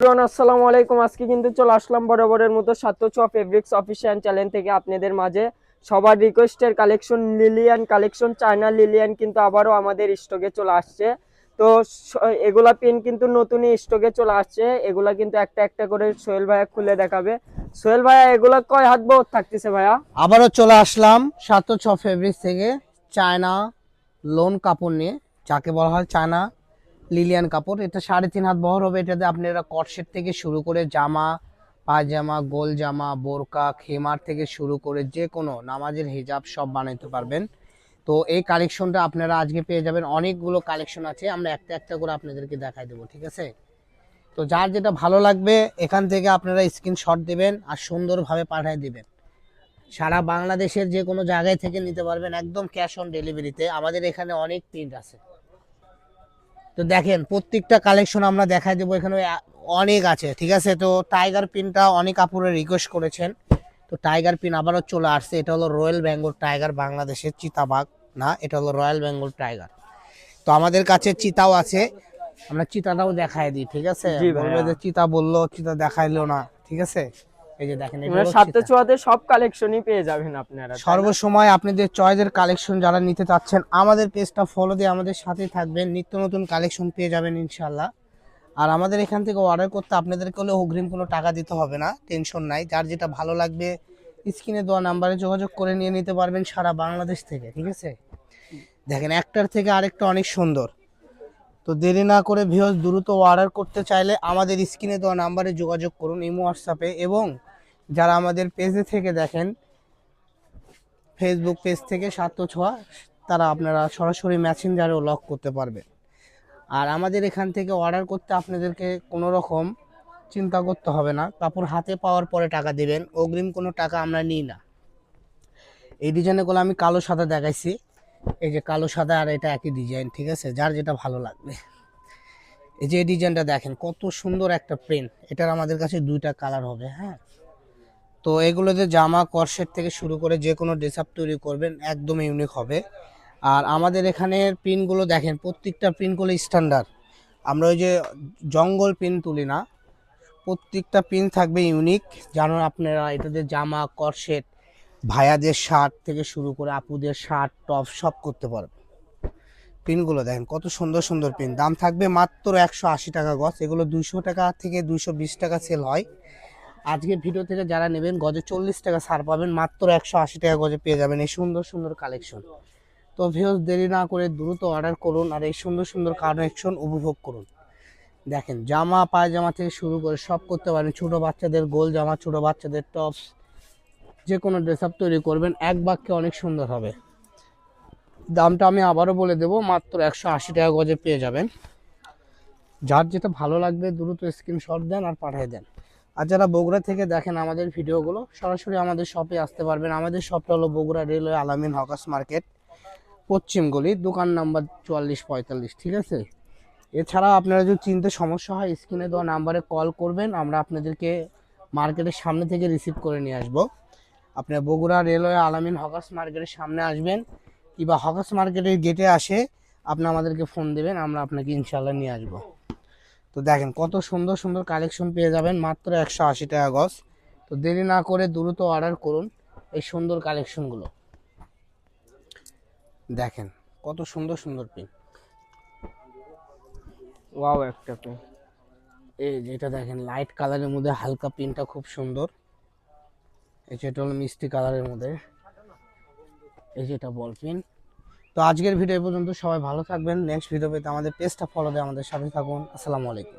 আসসালামু আলাইকুম। আজকে কিন্তু চলে আসলাম বরাবরের মতো সাত্য ছ ফেব্রিক্স অফিসিয়াল চ্যানেল থেকে আপনাদের মাঝে। সবার রিকোয়েস্টের collection Lilian, collection China Lilian কিন্তু আবারও আমাদের স্টকে চলে আসছে। তো এগুলা পেন কিন্তু নতুনই স্টকে চলে আসছে। এগুলা কিন্তু একটা একটা করে সোহেল ভাইয়া খুলে দেখাবে। সোহেল ভাইয়া, এগুলা কয় হাত বহুত থাকতেছে ভাইয়া? আবারও চলে আসলাম সাত ছ ফেব্রিক্স থেকে চায়না লোন কাপড় নিয়ে। যাকে বলা হয় চায়না লিলিয়ান কাপড় এটা সাড়ে তিন হাত বহর হবে। এটাতে আপনারা কটসেট থেকে শুরু করে জামা, পায়জামা, গোল জামা, বোরকা, খেমার থেকে শুরু করে যে কোনো নামাজের হিজাব সব বানাইতে পারবেন। তো এই কালেকশনটা আপনারা আজকে পেয়ে যাবেন। অনেকগুলো কালেকশন আছে। আমরা একটা একটা করে আপনাদেরকে দেখাই দেবো, ঠিক আছে? তো যার যেটা ভালো লাগবে, এখান থেকে আপনারা স্ক্রিনশট দেবেন আর সুন্দরভাবে পাঠিয়ে দিবেন। সারা বাংলাদেশের যে কোনো জায়গায় থেকে নিতে পারবেন একদম ক্যাশ অন ডেলিভারিতে আমাদের এখানে অনেক প্রিন্ট আছে। তো দেখেন প্রত্যেকটা কালেকশন আমরা দেখাই দেবো। এখানে অনেক আছে ঠিক আছে? তো টাইগার পিনটা অনেক আপুরে রিকোয়েস্ট করেছেন। তো টাইগার পিন আবারও চলে আসছে। এটা হলো রয়্যাল বেঙ্গল টাইগার বাংলাদেশের চিতাবাঘ না? এটা হলো রয়্যাল বেঙ্গল টাইগার তো আমাদের কাছে চিতাও আছে। আমরা চিতাটাও দেখাই দিই ঠিক আছে? চিতা বলল চিতা দেখাইলো না। ঠিক আছে? এই যে দেখেন এটা হলো চুয়াতে সব কালেকশনই পেয়ে যাবেন আপনারা? সর্বসময় আপনাদের চয়েসের কালেকশন যারা নিতে চাচ্ছেন আমাদের পেজটা ফলো দিয়ে আমাদের সাথে থাকবেন। নিত্য নতুন কালেকশন পেয়ে যাবেন ইনশাল্লাহ আর আমাদের এখান থেকে অর্ডার করতে আপনাদেরকে হলে অগ্রিম কোনো টাকা দিতে হবে না টেনশন নাই। যার যেটা ভালো লাগবে স্ক্রিনে দেওয়া নাম্বারে যোগাযোগ করে নিয়ে নিতে পারবেন সারা বাংলাদেশ থেকে ঠিক আছে? দেখেন একটার থেকে আরেকটা অনেক সুন্দর। তো দেরি না করে ভিউজ দ্রুত অর্ডার করতে চাইলে আমাদের স্ক্রিনে দেওয়া নাম্বারে যোগাযোগ করুন ইমো হোয়াটসঅ্যাপে এবং যারা আমাদের পেজে থেকে দেখেন ফেসবুক পেজ থেকে সাত ছোঁয়া, তারা আপনারা সরাসরি মেসেঞ্জারেও লক করতে পারবে আর আমাদের এখান থেকে অর্ডার করতে আপনাদেরকে কোনো রকম চিন্তা করতে হবে না। কাপড় হাতে পাওয়ার পরে টাকা দিবেন, অগ্রিম কোনো টাকা আমরা নিই না। এই ডিজাইনগুলো আমি কালো সাদা দেখাইছি। এই যে কালো সাদা আর এটা একই ডিজাইন ঠিক আছে? যার যেটা ভালো লাগবে। এই যে ডিজাইনটা দেখেন, কত সুন্দর একটা প্রিন্ট এটার আমাদের কাছে দুইটা কালার হবে হ্যাঁ? তো এগুলোতে জামা করসেট থেকে শুরু করে যে কোনো ড্রেস আপ তৈরি করবেন একদম ইউনিক হবে। আর আমাদের এখানের পিনগুলো দেখেন, প্রত্যেকটা পিনগুলো স্ট্যান্ডার্ড আমরা ওই যে জঙ্গল পিন তুলি না, প্রত্যেকটা পিন থাকবে ইউনিক জানুন আপনারা এটাতে জামা করসেট ভাইয়াদের শার্ট থেকে শুরু করে আপুদের শার্ট টপ সব করতে পারবে পিনগুলো দেখেন, কত সুন্দর সুন্দর পিন দাম থাকবে মাত্র একশো আশি টাকা গছ এগুলো দুশো টাকা থেকে দুশো বিশ টাকা সেল হয়। আজকে ভিডিও থেকে যারা নেবেন, গজে চল্লিশ টাকা ছাড় পাবেন, মাত্র একশো আশি টাকা গজে পেয়ে যাবেন এই সুন্দর সুন্দর কালেকশন তো ভিউজ দেরি না করে দ্রুত অর্ডার করুন আর এই সুন্দর সুন্দর কালেকশন উপভোগ করুন। দেখেন, জামা, পায়জামা থেকে শুরু করে সব করতে পারেন। ছোট বাচ্চাদের গোল জামা, ছোট বাচ্চাদের টপস যে কোনো ড্রেস আপ তৈরি করবেন, এক বাক্যে অনেক সুন্দর হবে। দামটা আমি আবারও বলে দেবো, মাত্র একশো আশি টাকা গজে পেয়ে যাবেন। যার যেটা ভালো লাগবে, দ্রুত স্ক্রিনশট দেন আর পাঠিয়ে দেন। আর যারা বগুড়া থেকে দেখেন আমাদের ভিডিওগুলো, সরাসরি আমাদের শপে আসতে পারবেন। আমাদের শপটা হলো Bogura railway Alamin hawkers market, পশ্চিম গলি, দোকান নাম্বার চুয়াল্লিশ পঁয়তাল্লিশ, ঠিক আছে? এছাড়া আপনারা যদি চিনতে সমস্যা হয় স্ক্রিনে দেওয়া নাম্বারে কল করবেন, আমরা আপনাদেরকে মার্কেটের সামনে থেকে রিসিভ করে নিয়ে আসব। আপনার বগুড়া রেলওয়ে আলামিন হকাস মার্কেটের সামনে আসবেন, কিংবা হকাস মার্কেটের গেটে আসে, আপনি আমাদেরকে ফোন দেবেন, আমরা আপনাকে ইনশাল্লাহ নিয়ে আসব। তো দেখেন কত সুন্দর সুন্দর কালেকশন পেয়ে যাবেন মাত্র একশো আশি টাকা গজ। তো দেরি না করে দ্রুত অর্ডার করুন এই সুন্দর কালেকশনগুলো দেখেন কত সুন্দর সুন্দর পিন ওয়াও একটা পেন এই যেটা দেখেন লাইট কালারের মধ্যে হালকা পিনটা খুব সুন্দর। এই যেটা হলো মিষ্টি কালারের মধ্যে। এই যেটা বল পিন তো আজকের ভিডিও পর্যন্ত। সবাই ভালো থাকবেন। নেক্সট ভিডিও পেতে আমাদের পেজটা ফলো দিয়ে আমাদের সাথে থাকুন। আসসালামু আলাইকুম।